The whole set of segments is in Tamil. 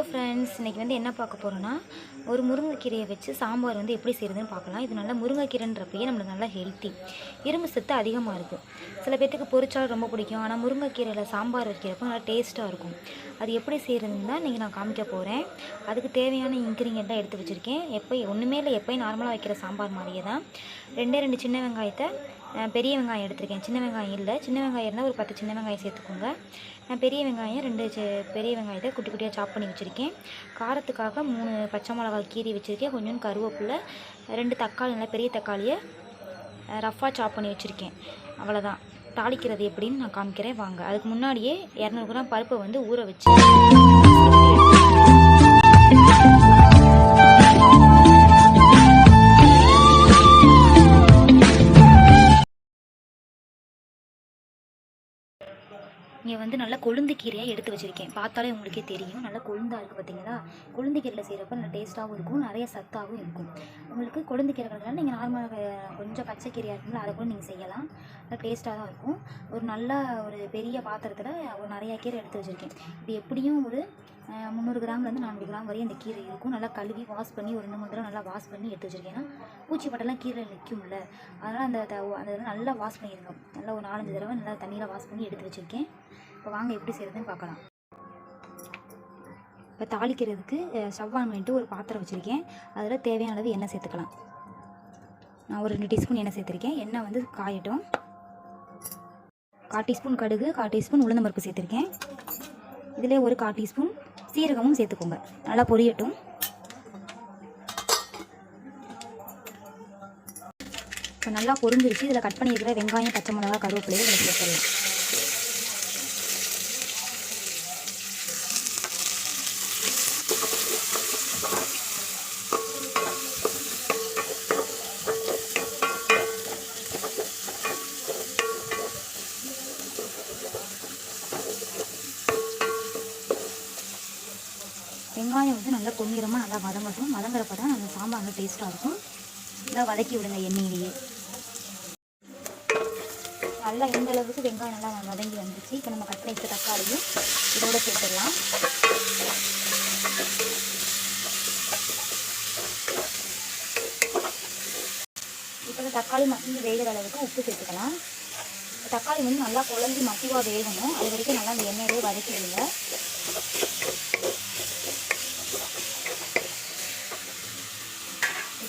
ஹலோ ஃப்ரெண்ட்ஸ் இன்றைக்கி வந்து என்ன பார்க்க போகிறோன்னா ஒரு முருங்கைக்கீரையை வச்சு சாம்பார் வந்து எப்படி செய்கிறதுன்னு பார்க்கலாம். இது நல்லா முருங்கைக்கீரைன்றப்பயே நம்மளுக்கு நல்லா ஹெல்த்தி இரும்பு சத்து அதிகமாக இருக்கும் சில பேர்த்துக்கு பொரிச்சால் ரொம்ப பிடிக்கும். ஆனால் முருங்கைக்கீரையில் சாம்பார் வைக்கிறப்போ நல்லா டேஸ்ட்டாக இருக்கும். அது எப்படி செய்கிறதுன்னு தான் இன்றைக்கி நான் காமிக்க போகிறேன் அதுக்கு தேவையான இன்க்ரீடியண்ட்டாக எடுத்து வச்சுருக்கேன். எப்போ ஒன்றுமே இல்லை. எப்போயும் நார்மலாக வைக்கிற சாம்பார் மாதிரியே தான். ரெண்டே ரெண்டு சின்ன வெங்காயத்தை பெரிய வெங்காயம் எடுத்திருக்கேன். சின்ன வெங்காயம் இல்லை. சின்ன வெங்காயம் இருந்தால் ஒரு பத்து சின்ன வெங்காயம் சேர்த்துக்கோங்க. நான் பெரிய வெங்காயம் ரெண்டு பெரிய வெங்காயத்தை குட்டி குட்டியாக சாப் பண்ணி வச்சுருக்கேன். காரத்துக்காக மூணு பச்சை மிளகாய் கீரி வச்சுருக்கேன். கொஞ்சோண்டு கருவேப்பிலை ரெண்டு தக்காளி நல்லா பெரிய தக்காளியை ரஃப்பாக சாப் பண்ணி வச்சுருக்கேன். அவ்வளோதான் தாளிக்கிறது எப்படின்னு நான் காமிக்கிறேன். வாங்க. அதுக்கு முன்னாடியே இரநூறு கிராம் பருப்பை வந்து ஊற வச்சு இங்கே வந்து நல்லா கொழுந்து கீரையாக எடுத்து வச்சுருக்கேன். பார்த்தாலே உங்களுக்கே தெரியும். நல்லா கொழுந்தாக இருக்குது பார்த்தீங்களா கொழுந்து கீரையில் செய்கிறப்ப நல்லா டேஸ்ட்டாகவும் இருக்கும். நிறைய சத்தாகவும் இருக்கும். உங்களுக்கு கொழுந்து கீரை கிடையாது நீங்கள் நார்மலாக கொஞ்சம் பச்சை கீரையாக இருக்குங்களா அதை கூட நீங்கள் செய்யலாம். நல்லா டேஸ்ட்டாக தான் இருக்கும். ஒரு நல்ல ஒரு பெரிய பாத்திரத்தில் ஒரு நிறையா கீரை எடுத்து வச்சுருக்கேன். இது எப்படியும் ஒரு முந்நூறு கிராம்லேருந்து நானூறு கிராம் வரையும் அந்த கீரை இருக்கும். நல்லா கழுவி வாஷ் பண்ணி ஒரு ரெண்டு மூணு தடவை நல்லா வாஷ் பண்ணி எடுத்து வச்சுருக்கேன் பூச்சிப்பட்டெல்லாம் பூச்சி கீரை நிற்கும்ல அதனால் அந்த த- அந்த நல்லா வாஷ் பண்ணிடுங்க நல்லா ஒரு நாலஞ்சு தடவை நல்லா தண்ணியில் வாஷ் பண்ணி எடுத்து வச்சுருக்கேன். இப்போ வாங்க எப்படி செய்கிறதுன்னு பார்க்கலாம். இப்போ தாளிக்கிறதுக்கு ஸ்டவ்வான் பண்ணிட்டு ஒரு பாத்திரம் வச்சுருக்கேன். அதில் தேவையான அளவு எண்ணெய் சேர்த்துக்கலாம். நான் ஒரு ரெண்டு டீஸ்பூன் எண்ணெய் சேர்த்துருக்கேன். எண்ணெய் வந்து காயட்டும். கால் டீஸ்பூன் கடுகு கால் டீஸ்பூன் உளுந்தம்பருப்பு சேர்த்துருக்கேன். இதிலே ஒரு கால் டீஸ்பூன் சீரகமும் சேர்த்துக்கோங்க. நல்லா பொரியட்டும். இப்போ நல்லா பொரிஞ்சிருச்சு. இதில் கட் பண்ணியிருக்கிற வெங்காயம் பச்சை மிளகா கருவேப்பிலையை இதில் சேர்த்துடலாம். வெங்காயம் வந்து நல்லா பொன்னிறமாக நல்லா வதங்கட்டும். வதங்குறப்ப தான் அந்த சாம்பார் நல்லா டேஸ்ட்டாக இருக்கும். நல்லா வதக்கி விடுங்க எண்ணெயிலேயே. நல்லா இந்த அளவுக்கு வெங்காயம் நல்லா வதங்கி வந்துச்சு. இப்போ நம்ம கட் பண்ணி தக்காளியும் இதோட சேர்த்துடலாம். இப்போ இந்த தக்காளி மசிஞ்சு வேகிற அளவுக்கு உப்பு சேர்த்துக்கலாம். தக்காளி வந்து நல்லா குழஞ்சி மசிவாக வேகணும். அது வரைக்கும் நல்லா அந்த எண்ணெயிலே வதக்கி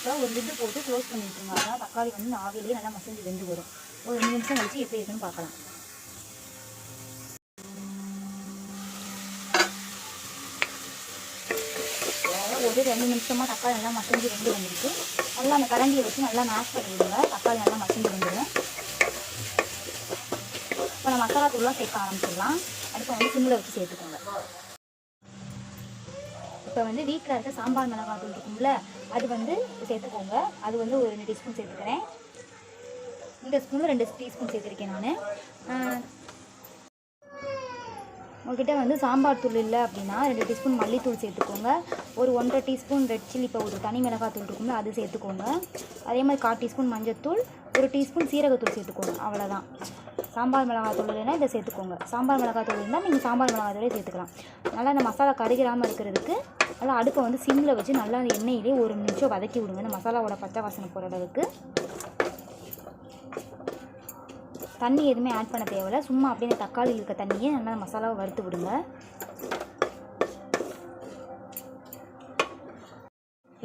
இப்போ ஒரு லிட்டு போட்டு க்ளோஸ் பண்ணி விட்டுருங்க. அதான் தக்காளி வந்து இந்த நல்லா மசிஞ்சு வெந்து வரும். ஒரு ரெண்டு நிமிஷம் கழிச்சு எப்படி இருக்குன்னு பார்க்கலாம். ஒரு ரெண்டு நிமிஷமாக தக்காளி நல்லா மசிஞ்சு வெந்து வந்துருக்கு நல்லா அந்த கரண்டியை வச்சு நல்லா மேஷ் பண்ணி விடுங்க. தக்காளி நல்லா மசிஞ்சு வந்துடும் இப்போ நம்ம மசாலா தூள்லாம் சேர்க்க ஆரம்பிச்சிடலாம். அடுத்து வந்து சிம்மில் வச்சு சேர்த்துக்கோங்க. இப்போ வந்து வீட்டில் இருக்க சாம்பார் மிளகாய் தூள் இருக்கும்ல அது வந்து சேர்த்துக்கோங்க. அது வந்து ஒரு ரெண்டு டீஸ்பூன் சேர்த்துக்கிறேன். இந்த ஸ்பூனில் ரெண்டு டீஸ்பூன் சேர்த்துருக்கேன் நான். உங்ககிட்ட வந்து சாம்பார் தூள் இல்லை அப்படின்னா ரெண்டு டீஸ்பூன் மல்லித்தூள் சேர்த்துக்கோங்க. ஒரு ஒன்றரை டீஸ்பூன் ரெட் சில்லி பவுடர் தனி மிளகாய் தூள் இருக்கும்ல அது சேர்த்துக்கோங்க. அதே மாதிரி கால் டீஸ்பூன் மஞ்சத்தூள் ஒரு டீஸ்பூன் சீரகத்தூள் சேர்த்துக்கோங்க அவ்வளோதான் சாம்பார் மிளகாய் தூள் இல்லைன்னா இதை சேர்த்துக்கோங்க. சாம்பார் மிளகாய் தூள் இருந்தால் நீங்கள் சாம்பார் மிளகாய் தூளே சேர்த்துக்கலாம். நல்லா இந்த மசாலா கருகிராமல் இருக்கிறதுக்கு நல்லா அடுப்பை வந்து சிம்மில் வச்சு நல்லா எண்ணெயிலே ஒரு நிமிஷம் வதக்கி விடுங்க. இந்த மசாலாவோட பச்சை வாசனை போகிற அளவுக்கு. தண்ணி எதுவுமே ஆட் பண்ண தேவையில்ல. சும்மா அப்படியே இந்த தக்காளி இருக்க தண்ணியை நல்லா மசாலாவை வறுத்து விடுங்க.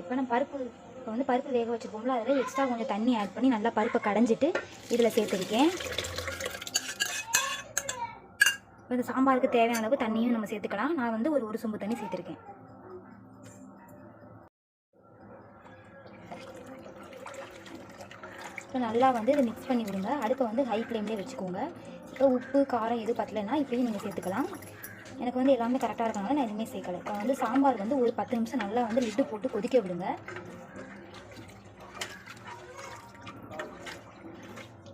இப்போ நான் பருப்பு இப்போ வந்து பருப்பு வேக வச்சுருக்கோம்ல அதில் எக்ஸ்ட்ரா கொஞ்சம் தண்ணி ஆட் பண்ணி நல்லா பருப்பை கடைஞ்சிட்டு இதில் சேர்த்துருக்கேன் இப்போ இந்த சாம்பாருக்கு தேவையான அளவு தண்ணியும் நம்ம சேர்த்துக்கலாம். நான் வந்து ஒரு ஒரு சொம்பு தண்ணி சேர்த்துருக்கேன். இப்போ நல்லா வந்து இதை மிக்ஸ் பண்ணி விடுங்க. அடுப்பை வந்து ஹை ஃப்ளேம்லேயே வச்சுக்கோங்க. இப்போ உப்பு காரம் எது பத்தலைன்னா இப்படியும் நீங்கள் சேர்த்துக்கலாம். எனக்கு வந்து எல்லாமே கரெக்டாக இருக்கனால நான் எதுவுமே சேர்க்கலை. இப்போ வந்து சாம்பார் வந்து ஒரு பத்து நிமிஷம் நல்லா வந்து லிட்டு போட்டு கொதிக்க விடுங்க.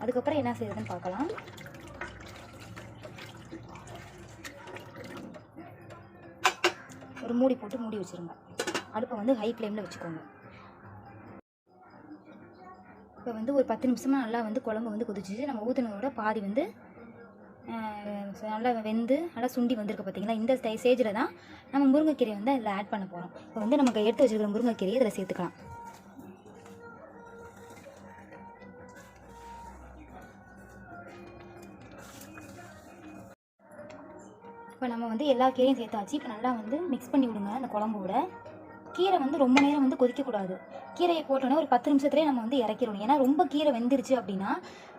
அதுக்கப்புறம் என்ன செய்யறதுன்னு பார்க்கலாம். ஒரு மூடி போட்டு மூடி வச்சுருங்க. அடுப்பை வந்து ஹை ஃப்ளேமில் வச்சுக்கோங்க. இப்போ வந்து ஒரு பத்து நிமிஷமாக நல்லா வந்து குழம்பு வந்து கொதிச்சிச்சு. நம்ம ஊற்றுனதோட பாதி வந்து நல்லா வெந்து நல்லா சுண்டி வந்திருக்கு பார்த்தீங்களா இந்த ஸ்டேஜில் தான் நம்ம முருங்கைக்கீரை வந்து அதில் ஆட் பண்ண போகிறோம் இப்போ வந்து நமக்கு எடுத்து வச்சிருக்கிற முருங்கைக்கீரையை இதில் சேர்த்துக்கலாம். இப்போ நம்ம வந்து எல்லா கீரையும் சேர்த்தாச்சு. இப்போ நல்லா வந்து மிக்ஸ் பண்ணி விடுங்க அந்த குழம்போட. கீரை வந்து ரொம்ப நேரம் வந்து கொதிக்கக்கூடாது. கீரையை போட்டோன்னே ஒரு பத்து நிமிஷத்துலேயே நம்ம வந்து இறக்கிடணும். ஏன்னா ரொம்ப கீரை வெந்துருச்சு அப்படின்னா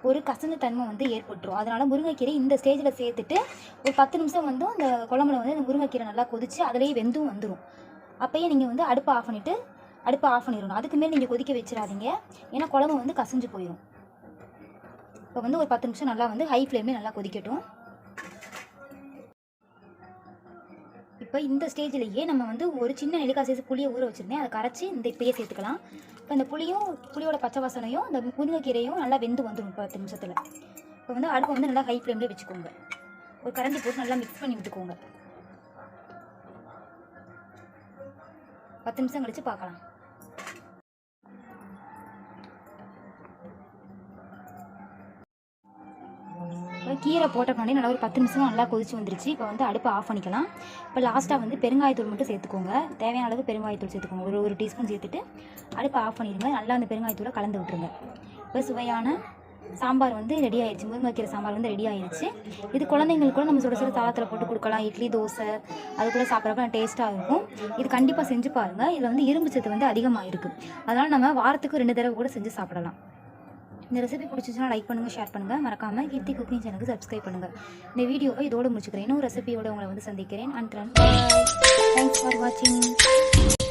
ஒரு கசந்த தன்மை வந்து ஏற்பட்டுரும். அதனால் முருங்கைக்கீரை இந்த ஸ்டேஜில் சேர்த்துட்டு ஒரு பத்து நிமிஷம் வந்து அந்த குழம்புல வந்து அந்த முருங்கைக்கீரை நல்லா கொதிச்சு அதுலேயே வெந்தும் வந்துடும் அப்போயே நீங்கள் வந்து அடுப்பை ஆஃப் பண்ணிவிட்டு அடுப்பை ஆஃப் பண்ணிடணும். அதுக்கு மேலே நீங்கள் கொதிக்க வச்சிடாதீங்க. ஏன்னா குழம்பு வந்து கசிஞ்சு போயிடும் இப்போ வந்து ஒரு பத்து நிமிஷம் நல்லா வந்து ஹை ஃப்ளேம்லேயே நல்லா கொதிக்கட்டும். இப்போ இந்த ஸ்டேஜ்லேயே நம்ம வந்து ஒரு சின்ன நெல்லிக்காய் சைஸ் புளியை ஊற வச்சுருந்தேன். அதை கரைச்சி இந்த இப்பயே சேர்த்துக்கலாம். இப்போ இந்த புளியும் புளியோட பச்சை வாசனையும் இந்த முருங்கைக்கீரையும் நல்லா வெந்து வந்துடும் பத்து நிமிஷத்தில். இப்போ வந்து அடுப்பை வந்து நல்லா ஹை ஃப்ளேம்லேயே வச்சுக்கோங்க. ஒரு கரண்டி போட்டு நல்லா மிக்ஸ் பண்ணி விட்டுக்கோங்க. பத்து நிமிஷம் கழித்து பார்க்கலாம். கீரை போட்ட நல்லா ஒரு பத்து நிமிஷம் நல்லா கொதிச்சு வந்துருச்சு. இப்போ வந்து அடுப்பை ஆஃப் பண்ணிக்கலாம். இப்போ லாஸ்ட்டாக வந்து பெருங்காயத்தூள் மட்டும் சேர்த்துக்கோங்க. தேவையான அளவு பெருங்காயத்தூள் சேர்த்துக்கோங்க. ஒரு ஒரு டீஸ்பூன் சேர்த்துட்டு அடுப்பை ஆஃப் பண்ணிடுங்க. நல்லா அந்த பெருங்காயத்தூளை கலந்து விட்டுருங்க. இப்போ சுவையான சாம்பார் வந்து ரெடி ஆயிடுச்சு. முருங்கைக்கீரை சாம்பார் வந்து ரெடி ஆயிடுச்சு. இது குழந்தைங்களுக்கு கூட நம்ம சுட சுட சாதத்தில் போட்டு கொடுக்கலாம். இட்லி தோசை அது கூட சாப்பிட்றப்ப டேஸ்ட்டாக இருக்கும். இது கண்டிப்பாக செஞ்சு பாருங்கள் இதில் வந்து இரும்பு சத்து வந்து அதிகமாக இருக்குது அதனால் நம்ம வாரத்துக்கு ரெண்டு தடவை கூட செஞ்சு சாப்பிடலாம். இந்த ரெசிபி பிடிச்சிச்சுன்னா லைக் பண்ணுங்கள் ஷேர் பண்ணுங்கள் மறக்காமல் கீர்த்தி குக்கிங் சேனலுக்கு சப்ஸ்கிரைப் பண்ணுங்கள் இந்த வீடியோவை இதோடு முடிச்சுக்கிறேன். இன்னும் ரெசிபியோட உங்களை வந்து சந்திக்கிறேன். அண்ட் தேங்க்ஸ் ஃபார் வாட்சிங்